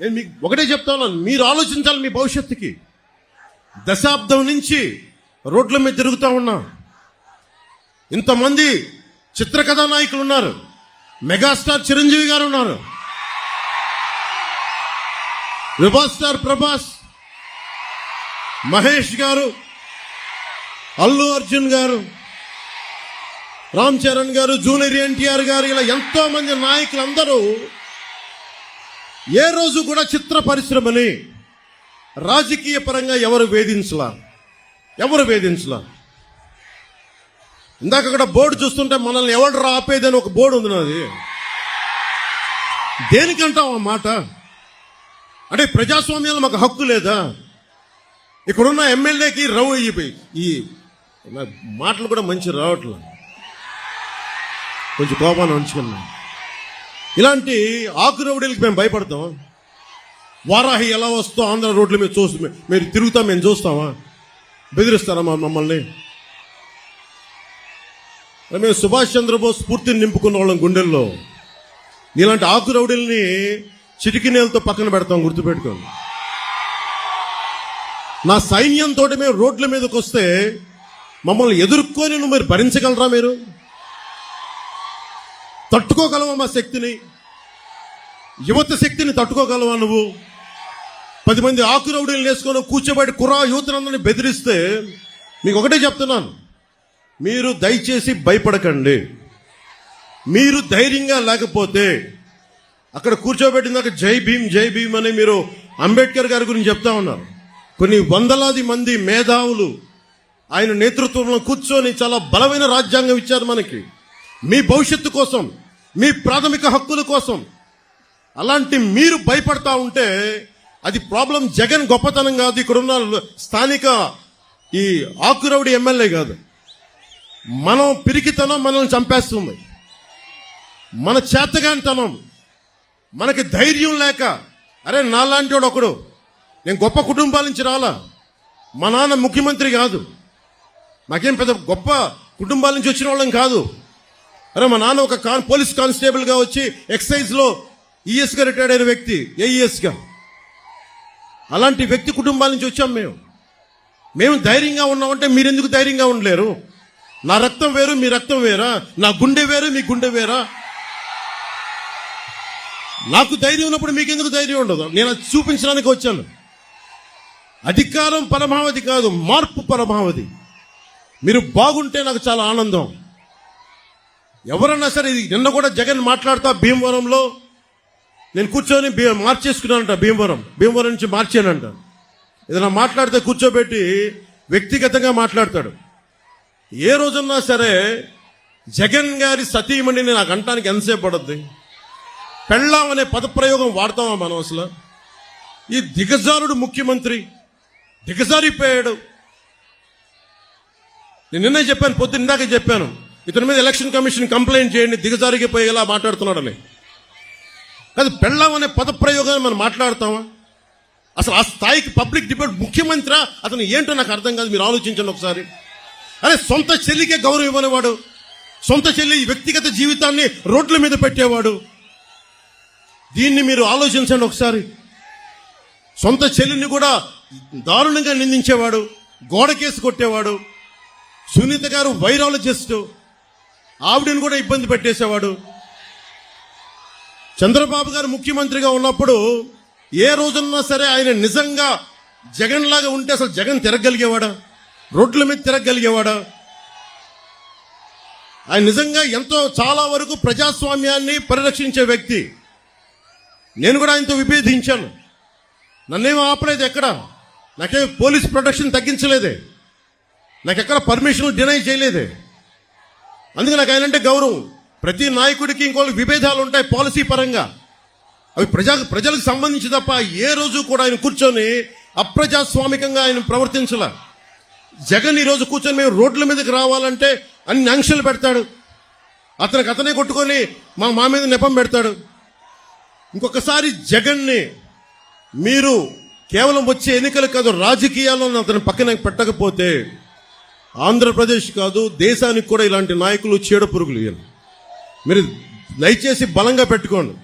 నేను మీకు ఒకటే చెప్తాను మీరు ఆలోచించాలి మీ భవిష్యత్తుకి. దశాబ్దం నుంచి రోడ్ల మీద తిరుగుతూ ఉన్నా. ఇంతమంది చిత్రకథా నాయకులు ఉన్నారు. మెగాస్టార్ చిరంజీవి గారు ఉన్నారు. విభా స్టార్ ప్రభాస్ మహేష్ గారు అల్లు అర్జున్ గారు రామ్ చరణ్ గారు జూనియర్ ఎన్టీఆర్ గారు ఇలా ఎంతో మంది నాయకులందరూ ఏ రోజు కూడా చిత్ర పరిశ్రమని రాజకీయ పరంగా ఎవరు వేధించలా? ఎవరు వేధించలా? ఇందాక అక్కడ బోర్డు చూస్తుంటే మనల్ని ఎవడు ఆపేదని ఒక బోర్డు ఉంది నాది. దేనికంటాం ఆ మాట? అంటే ప్రజాస్వామ్యంలో మాకు హక్కు లేదా? ఇక్కడున్న ఎమ్మెల్యేకి రవ్ ఈ- ఈ మాటలు కూడా మంచి రావట్లేదు కొంచెం కోపాన్ని ఉంచుకున్నాను. ఇలాంటి ఆకురవుడికి మేము భయపడతాం. వారాహి ఎలా వస్తో ఆంధ్ర రోడ్ల మీద చూస్తు మీరు తిరుగుతాం మేము చూస్తామా? బెదిరిస్తారా మమ్మల్ని? మేము సుభాష్ చంద్రబోస్ స్ఫూర్తిని నింపుకున్న వాళ్ళం గుండెల్లో. ఇలాంటి ఆకురవుడిల్ని చిటికి నేలతో పక్కన పెడతాం గుర్తుపెట్టుకోండి. నా సైన్యంతో మేము రోడ్ల మీదకి వస్తే మమ్మల్ని ఎదుర్కొని మీరు భరించగలరా మీరు? తట్టుకోగలవా మా శక్తిని? యువత శక్తిని తట్టుకోగలవా నువ్వు? పది మంది ఆకురౌడీలు వేసుకొని కూర్చోబెట్టి కురా యువతనందరినీ బెదిరిస్తే మీకు ఒకటే చెప్తున్నాను. మీరు దయచేసి భయపడకండి. మీరు ధైర్యంగా లేకపోతే అక్కడ కూర్చోబెట్టిందాక జై భీమ్ జై భీమ్ అని మీరు అంబేద్కర్ గారి గురించి చెప్తా ఉన్నారు. కొన్ని వందలాది మంది మేధావులు ఆయన నేతృత్వంలో కూర్చొని చాలా బలమైన రాజ్యాంగం ఇచ్చారు మనకి. మీ భవిష్యత్తు కోసం మీ ప్రాథమిక హక్కుల కోసం. అలాంటి మీరు భయపడతా ఉంటే అది ప్రాబ్లం జగన్ గొప్పతనం కాదు. ఇక్కడున్న స్థానిక ఈ ఆకురవుడి ఎమ్మెల్యే కాదు. మనం పిరికితనం మనల్ని చంపేస్తుంది. మన చేతగానితనం. మనకి ధైర్యం లేక అరే నాలాంటి వాడు ఒకడు. నేను గొప్ప కుటుంబాల నుంచి రాలా. మా నాన్న ముఖ్యమంత్రి కాదు. నాకేం పెద్ద గొప్ప కుటుంబాల నుంచి వచ్చిన వాళ్ళం కాదు. అరే మా నాన్న ఒక కాన్ పోలీస్ కానిస్టేబుల్గా వచ్చి ఎక్సైజ్లో ఈఎస్గా రిటైర్డ్ అయిన వ్యక్తి ఏఈఎస్గా అలాంటి వ్యక్తి కుటుంబాల నుంచి వచ్చాం మేము. మేము ధైర్యంగా ఉన్నామంటే మీరెందుకు ధైర్యంగా ఉండలేరు? నా రక్తం వేరు మీ రక్తం వేరా? నా గుండె వేరు మీ గుండె వేరా? నాకు ధైర్యం ఉన్నప్పుడు మీకెందుకు ధైర్యం ఉండదు? నేను అది చూపించడానికి వచ్చాను. అధికారం పరమావధి కాదు మార్పు పరమావధి. మీరు బాగుంటే నాకు చాలా ఆనందం. ఎవరన్నా సరే ఇది నిన్న కూడా జగన్ మాట్లాడుతా భీమవరంలో. నేను కూర్చొని భీ మార్చేసుకున్నానంట భీమవరం. భీమవరం నుంచి మార్చానంట. ఏదైనా మాట్లాడితే కూర్చోబెట్టి వ్యక్తిగతంగా మాట్లాడతాడు. ఏ రోజున్నా సరే జగన్ గారి సతీమణిని నాకు అంటానికి ఎంతసేపు పడుద్ది? పెళ్ళాం అనే పదప్రయోగం వాడతామా మనం అసలు? ఈ దిగజారుడు ముఖ్యమంత్రి దిగజారిపోయాడు. నేను నిన్నే చెప్పాను పొద్దున్న ఇందాక చెప్పాను. ఇతని మీద ఎలక్షన్ కమిషన్ కంప్లైంట్ చేయండి దిగజారిగిపోయేలా మాట్లాడుతున్నాడని. కాదు పెళ్ళాం అనే పదప్రయోగాన్ని మనం మాట్లాడతామా? అసలు ఆ స్థాయికి పబ్లిక్ డిబేట్ ముఖ్యమంత్రి అతను ఏంటో నాకు అర్థం కాదు మీరు ఆలోచించండి ఒకసారి. అరే సొంత చెల్లికే గౌరవం ఇవ్వనివాడు సొంత చెల్లి వ్యక్తిగత జీవితాన్ని రోడ్ల మీద పెట్టేవాడు. దీన్ని మీరు ఆలోచించండి ఒకసారి. సొంత చెల్లిని కూడా దారుణంగా నిందించేవాడు గోడకేసి కొట్టేవాడు సునీత గారు వైరాలజిస్టు. ఆవిడని కూడా ఇబ్బంది పెట్టేసేవాడు. చంద్రబాబు గారు ముఖ్యమంత్రిగా ఉన్నప్పుడు ఏ రోజున్నా సరే ఆయన నిజంగా జగన్ లాగా ఉంటే అసలు జగన్ తిరగలిగేవాడా? రోడ్ల మీద తిరగలిగేవాడా? ఆయన నిజంగా ఎంతో చాలా వరకు ప్రజాస్వామ్యాన్ని పరిరక్షించే వ్యక్తి. నేను కూడా ఆయనతో విభేదించాను. నన్నేం ఆపలేదు ఎక్కడ? నాకే పోలీస్ ప్రొటెక్షన్ తగ్గించలేదే. నాకు ఎక్కడ పర్మిషన్ డినై చేయలేదే. అందుకే నాకు ఆయన అంటే గౌరవం. ప్రతి నాయకుడికి ఇంకోళ్ళకి విభేదాలు ఉంటాయి పాలసీ పరంగా. అవి ప్రజా ప్రజలకు సంబంధించి తప్ప ఏ రోజు కూడా ఆయన కూర్చొని అప్రజాస్వామికంగా ఆయన ప్రవర్తించాల. జగన్ ఈ రోజు కూర్చొని మేము రోడ్ల మీదకి రావాలంటే అన్ని ఆంక్షలు పెడతాడు. అతనికి అతనే కొట్టుకొని మా మా మీద నెపం పెడతాడు. ఇంకొకసారి జగన్ని మీరు కేవలం వచ్చే ఎన్నికలు కాదు రాజకీయాల్లో అతను పక్కన పెట్టకపోతే ఆంధ్రప్రదేశ్ కాదు దేశానికి కూడా ఇలాంటి నాయకులు చీడ పురుగులు మీరు దయచేసి బలంగా పెట్టుకోండి.